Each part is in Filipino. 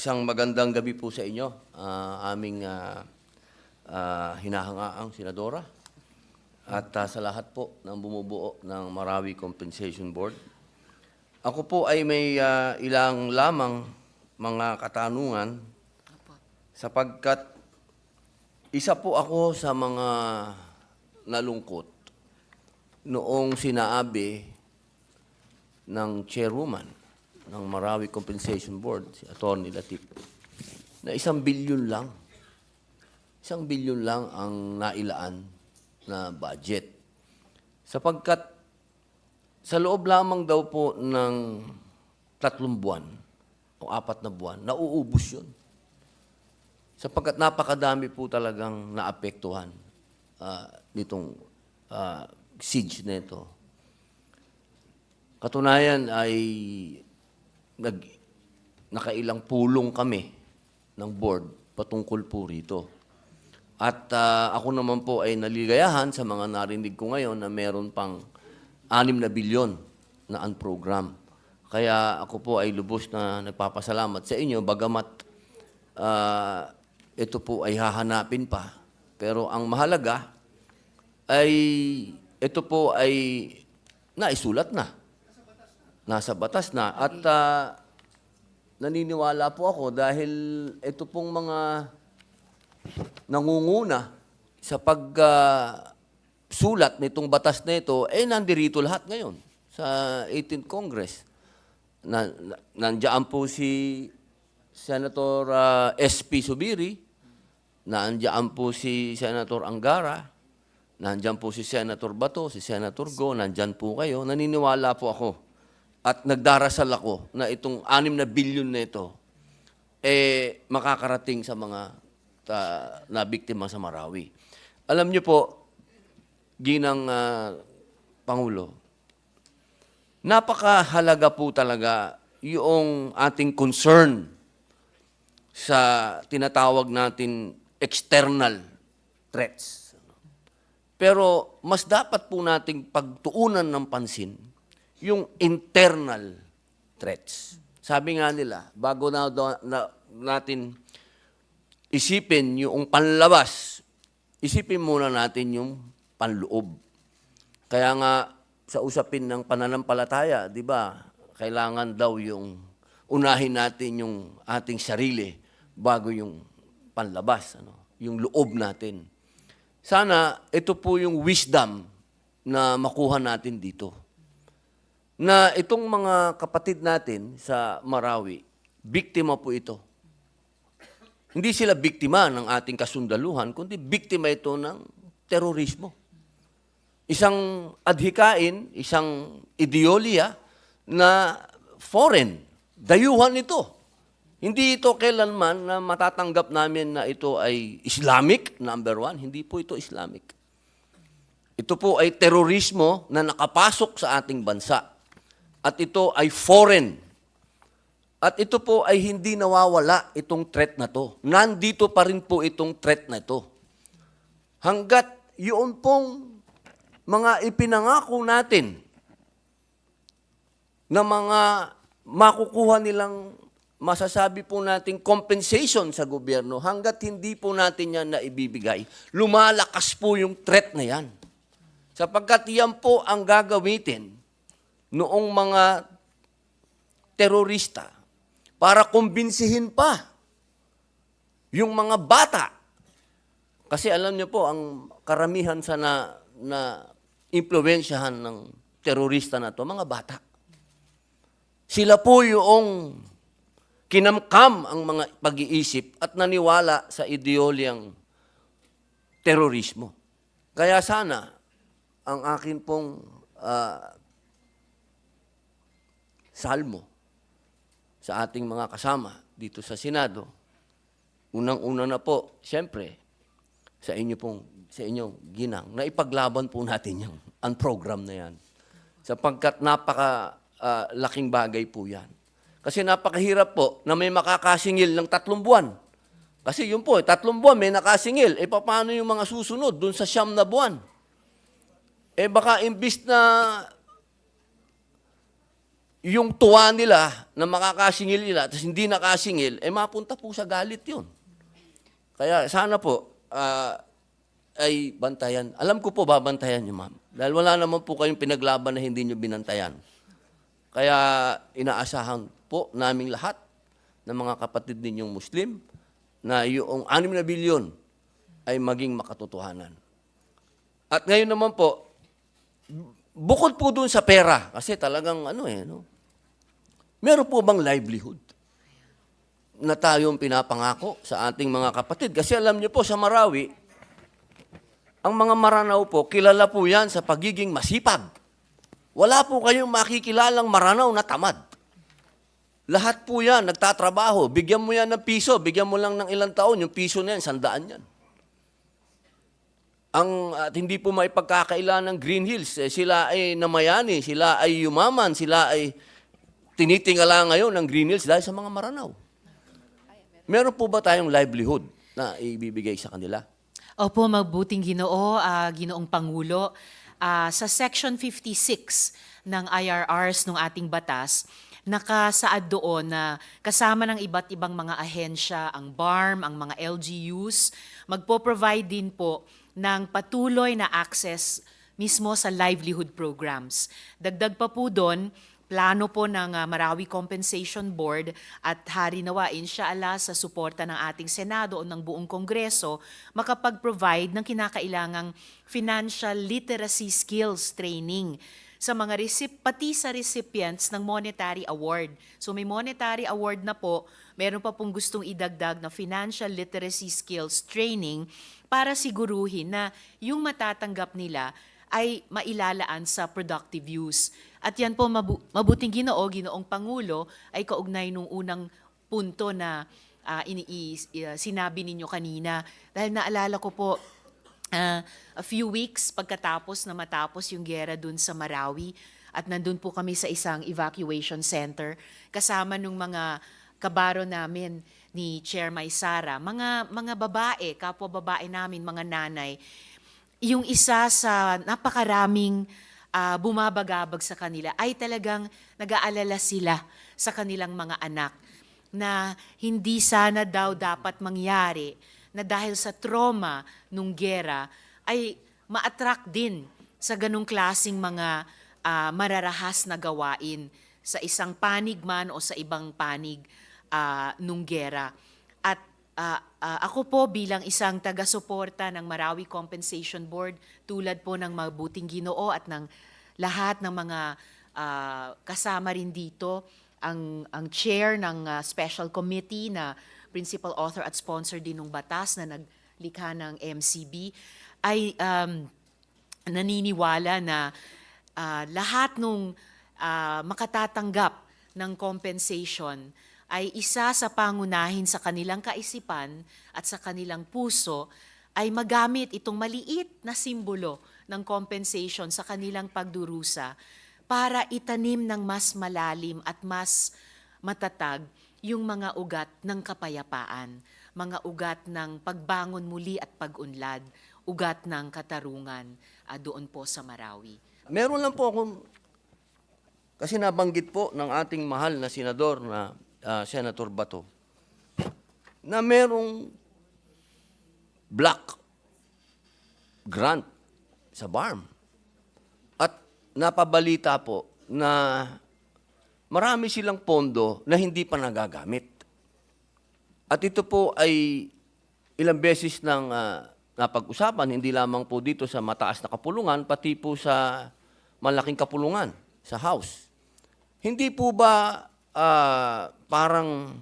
Isang magandang gabi po sa inyo, ah, aming ah, ah, hinahangaang senadora at ah, sa lahat po ng bumubuo ng Marawi Compensation Board. Ako po ay may ah, ilang lamang mga katanungan sapagkat isa po ako sa mga nalungkot noong sinaabi ng chairwoman ng Marawi Compensation Board, si Atty. Latif, na isang bilyon lang, isang bilyon lang ang nailaan na budget. Sapagkat sa loob lamang daw po ng tatlong buwan o apat na buwan, nauubos yun. Sapagkat napakadami po talagang naapektuhan ah, nitong ah, siege na ito. Katunayan ay nag, nakailang pulong kami ng board patungkol po rito. At ah, ako naman po ay naligayahan sa mga narinig ko ngayon na meron pang 6 na bilyon na unprogram. Kaya ako po ay lubos na nagpapasalamat sa inyo bagamat ah, ito po ay hahanapin pa. Pero ang mahalaga ay ito po ay naisulat na nasa batas na. At ah, naniniwala po ako dahil ito pong mga nangunguna sa pag ah, sulat nitong batas na ito, eh nandirito lahat ngayon sa 18th Congress. Na, na, nandiyan po si Senator ah, SP Subiri, nandiyan po si Senator Angara, nandiyan po si Senator Bato, si Senator Go, nandiyan po kayo. Naniniwala po ako at nagdarasal ako na itong 6 na bilyon na ito eh makakarating sa mga ta, na biktima sa Marawi. Alam niyo po, ginang ah, Pangulo, napakahalaga po talaga yung ating concern sa tinatawag natin external threats. Pero mas dapat po nating pagtuunan ng pansin yung internal threats. Sabi nga nila, bago na, na natin isipin yung panlabas, isipin muna natin yung panloob. Kaya nga sa usapin ng pananampalataya, 'di ba? Kailangan daw yung unahin natin yung ating sarili bago yung panlabas, ano? Yung loob natin. Sana ito po yung wisdom na makuha natin dito. Na itong mga kapatid natin sa Marawi, biktima po ito. Hindi sila biktima ng ating kasundaluhan, kundi biktima ito ng terorismo. Isang adhikain, isang ideolya na foreign. Dayuhan ito. Hindi ito kailanman na matatanggap namin na ito ay Islamic, number one. Hindi po ito Islamic. Ito po ay terorismo na nakapasok sa ating bansa. At ito ay foreign. At ito po ay hindi nawawala itong threat na to. Nandito pa rin po itong threat na ito. Hanggat yun pong mga ipinangako natin na mga makukuha nilang masasabi po nating compensation sa gobyerno, hanggat hindi po natin yan na ibibigay, lumalakas po yung threat na yan. Sapagkat yan po ang gagamitin noong mga terorista para kumbinsihin pa yung mga bata. Kasi alam niyo po, ang karamihan sa na, na impluensyahan ng terorista na to, mga bata. Sila po yung kinamkam ang mga pag-iisip at naniwala sa ideolyang terorismo. Kaya sana, ang akin pong ah, salmo sa ating mga kasama dito sa Senado, unang-una na po, siyempre, sa inyo pong, sa inyong ginang, na ipaglaban po natin yung ang program na yan. Sapagkat napaka ah, laking bagay po yan. Kasi napakahirap po na may makakasingil ng tatlong buwan. Kasi yun po, eh, tatlong buwan may nakasingil. E paano yung mga susunod dun sa siyam na buwan? Eh baka imbis na yung tuwa nila na makakasingil nila, tapos hindi nakasingil, eh mapunta po sa galit yun. Kaya sana po, ah, ay bantayan. Alam ko po, babantayan niyo, ma'am. Dahil wala naman po kayong pinaglaban na hindi niyo binantayan. Kaya inaasahan po naming lahat ng mga kapatid ninyong Muslim na yung 6 na bilyon ay maging makatotohanan. At ngayon naman po, bukod po dun sa pera, kasi talagang ano eh, no? Meron po bang livelihood na tayong pinapangako sa ating mga kapatid? Kasi alam niyo po, sa Marawi, ang mga Maranaw po, kilala po yan sa pagiging masipag. Wala po kayong makikilalang Maranaw na tamad. Lahat po yan, nagtatrabaho. Bigyan mo yan ng piso, bigyan mo lang ng ilang taon, yung piso na yan, sandaan yan. Ang at hindi po maipagkakaila ng Green Hills, eh, sila ay namayani, sila ay yumaman, sila ay tinitingala ngayon ng Green Hills dahil sa mga Maranaw. Meron po ba tayong livelihood na ibibigay sa kanila? Opo, mabuting ginoo, ah, ginoong Pangulo. Ah, sa Section 56 ng IRRs ng ating batas, nakasaad doon na kasama ng iba't ibang mga ahensya, ang BARM, ang mga LGUs, magpo-provide din po ng patuloy na access mismo sa livelihood programs. Dagdag pa po doon, plano po ng ah, Marawi Compensation Board at hari ala sa suporta ng ating Senado o ng buong Kongreso makapag-provide ng kinakailangang financial literacy skills training sa mga recip pati sa recipients ng monetary award. So may monetary award na po, meron pa pong gustong idagdag na financial literacy skills training para siguruhin na yung matatanggap nila ay mailalaan sa productive use. At yan po, mabu- mabuting ginoo, ginoong Pangulo, ay kaugnay nung unang punto na ah, ini sinabi ninyo kanina. Dahil naalala ko po, ah, a few weeks pagkatapos na matapos yung gera dun sa Marawi, at nandun po kami sa isang evacuation center, kasama nung mga kabaro namin ni Chair Maysara, mga, mga babae, kapwa babae namin, mga nanay, yung isa sa napakaraming ah, bumabagabag sa kanila ay talagang nag-aalala sila sa kanilang mga anak na hindi sana daw dapat mangyari na dahil sa trauma nung gera ay ma-attract din sa ganong klasing mga ah, mararahas na gawain sa isang panig man o sa ibang panig ah, nung gera. At ah, ah, ako po bilang isang taga-suporta ng Marawi Compensation Board, tulad po ng mabuting ginoo at ng lahat ng mga ah, kasama rin dito, ang, ang chair ng ah, special committee na principal author at sponsor din ng batas na naglikha ng MCB, ay um, naniniwala na ah, lahat nung ah, makatatanggap ng compensation ay isa sa pangunahin sa kanilang kaisipan at sa kanilang puso ay magamit itong maliit na simbolo ng compensation sa kanilang pagdurusa para itanim ng mas malalim at mas matatag yung mga ugat ng kapayapaan, mga ugat ng pagbangon muli at pag-unlad, ugat ng katarungan ah, doon po sa Marawi. Meron lang po akong, kasi nabanggit po ng ating mahal na senador na ah, Senator Bato, na merong black grant sa BARM. At napabalita po na marami silang pondo na hindi pa nagagamit. At ito po ay ilang beses nang ah, napag-usapan, hindi lamang po dito sa mataas na kapulungan, pati po sa malaking kapulungan, sa House. Hindi po ba ah, parang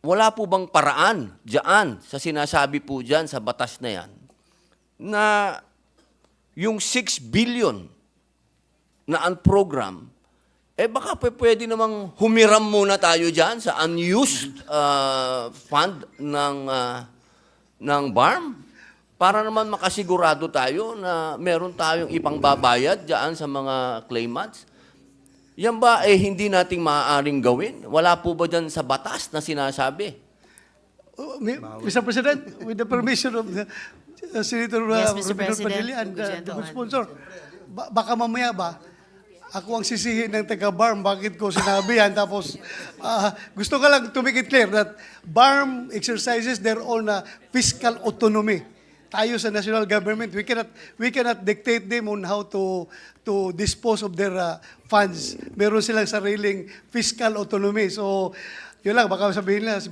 wala po bang paraan diyan sa sinasabi po diyan sa batas na yan na yung 6 billion na unprogram, eh baka pwede namang humiram muna tayo diyan sa unused ah, fund ng ah, ng BARM para naman makasigurado tayo na meron tayong ipangbabayad diyan sa mga claimants. Yan ba eh hindi nating maaaring gawin? Wala po ba dyan sa batas na sinasabi? Uh, Mi- Mr. President, with the permission of the uh, Senator uh, Yes, Mr. President. Padilla and uh, the good sponsor, ba- baka mamaya ba, ako ang sisihin ng taga BARM, bakit ko sinabi yan. Tapos, ah, gusto ka lang to make it clear that BARM exercises their own ah, fiscal autonomy. Tayo sa national government, we cannot we cannot dictate them on how to to dispose of their ah, funds. Meron silang sariling fiscal autonomy. So, yun lang, baka sabihin nila,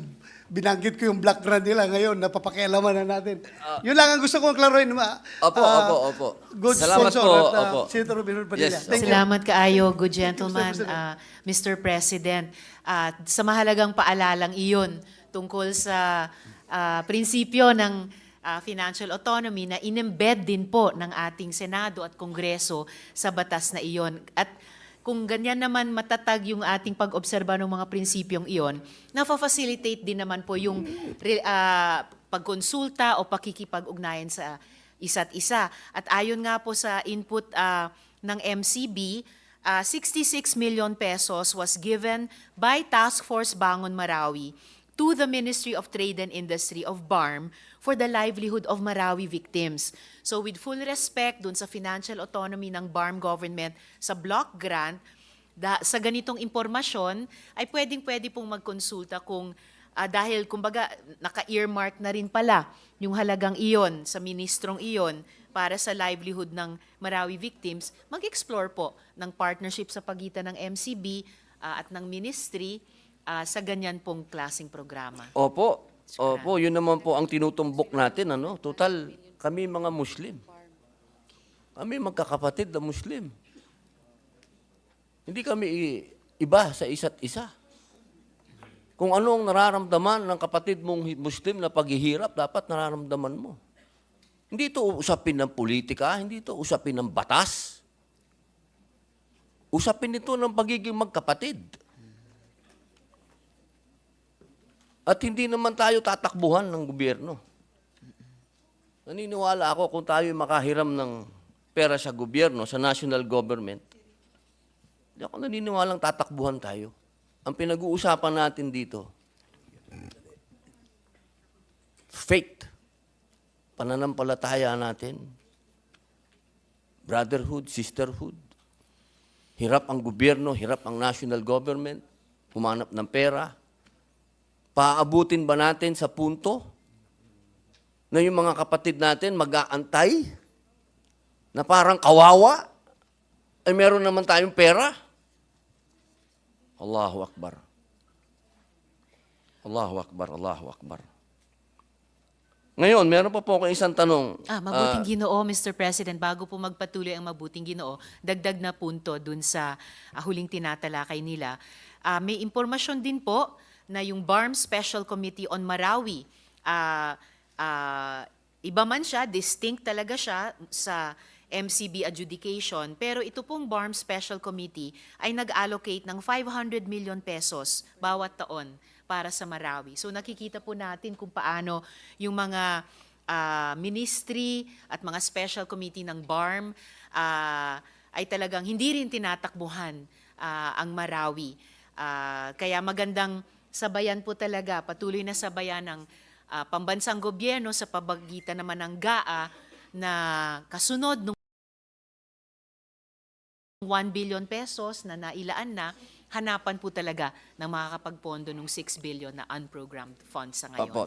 binanggit ko yung black grant nila ngayon, napapakialaman na natin. yun lang ang gusto kong klaruin. Ma, Opo, ah, opo, opo. Good Salamat sponsor po, at ah, opo. Senator Robin Padilla. Yes, Thank you. Salamat kaayo, good gentleman, Mr. President. ah, Mr. President. At sa mahalagang paalalang iyon tungkol sa ah, prinsipyo ng ah, financial autonomy na inembed din po ng ating Senado at Kongreso sa batas na iyon. At kung ganyan naman matatag yung ating pag-obserba ng mga prinsipyong iyon, na-facilitate din naman po yung ah, pagkonsulta o pakikipag-ugnayan sa isa't isa. At ayon nga po sa input ah, ng MCB, ah, 66 million pesos was given by Task Force Bangon Marawi to the Ministry of Trade and Industry of BARM for the livelihood of Marawi victims. So with full respect dun sa financial autonomy ng BARM government sa block grant, da, sa ganitong impormasyon ay pwedeng-pwede pong magkonsulta kung ah, dahil kumbaga naka-earmark na rin pala yung halagang iyon sa ministrong iyon para sa livelihood ng Marawi victims, mag-explore po ng partnership sa pagitan ng MCB ah, at ng ministry ah, sa ganyan pong klasing programa. Opo. Opo, yun naman po ang tinutumbok natin. Ano? Total, kami mga Muslim. Kami magkakapatid na Muslim. Hindi kami iba sa isa't isa. Kung ano ang nararamdaman ng kapatid mong Muslim na paghihirap, dapat nararamdaman mo. Hindi ito usapin ng politika, hindi ito usapin ng batas. Usapin ito ng pagiging magkapatid. At hindi naman tayo tatakbuhan ng gobyerno. Naniniwala ako kung tayo makahiram ng pera sa gobyerno, sa national government, hindi ako naniniwalang tatakbuhan tayo. Ang pinag-uusapan natin dito, faith, pananampalataya natin, brotherhood, sisterhood, hirap ang gobyerno, hirap ang national government, humanap ng pera, Paabutin ba natin sa punto na yung mga kapatid natin mag-aantay na parang kawawa? Ay meron naman tayong pera? Allahu Akbar. Allahu Akbar, Allahu Akbar. Ngayon, meron pa po akong isang tanong. Ah, mabuting ginoo, Mr. President, bago po magpatuloy ang mabuting ginoo, dagdag na punto dun sa ah, huling tinatalakay nila. Ah, may impormasyon din po na yung BARM Special Committee on Marawi, ah, ah, iba man siya, distinct talaga siya sa MCB adjudication, pero ito pong BARM Special Committee ay nag-allocate ng 500 million pesos bawat taon para sa Marawi. So nakikita po natin kung paano yung mga ah, ministry at mga special committee ng BARM ah, ay talagang hindi rin tinatakbuhan ah, ang Marawi. Ah, kaya magandang sabayan po talaga, patuloy na sabayan ng ah, pambansang gobyerno sa pabagitan naman ng GAA na kasunod ng 1 billion pesos na nailaan na, hanapan po talaga ng makakapagpondo ng 6 billion na unprogrammed funds sa ngayon. Opo,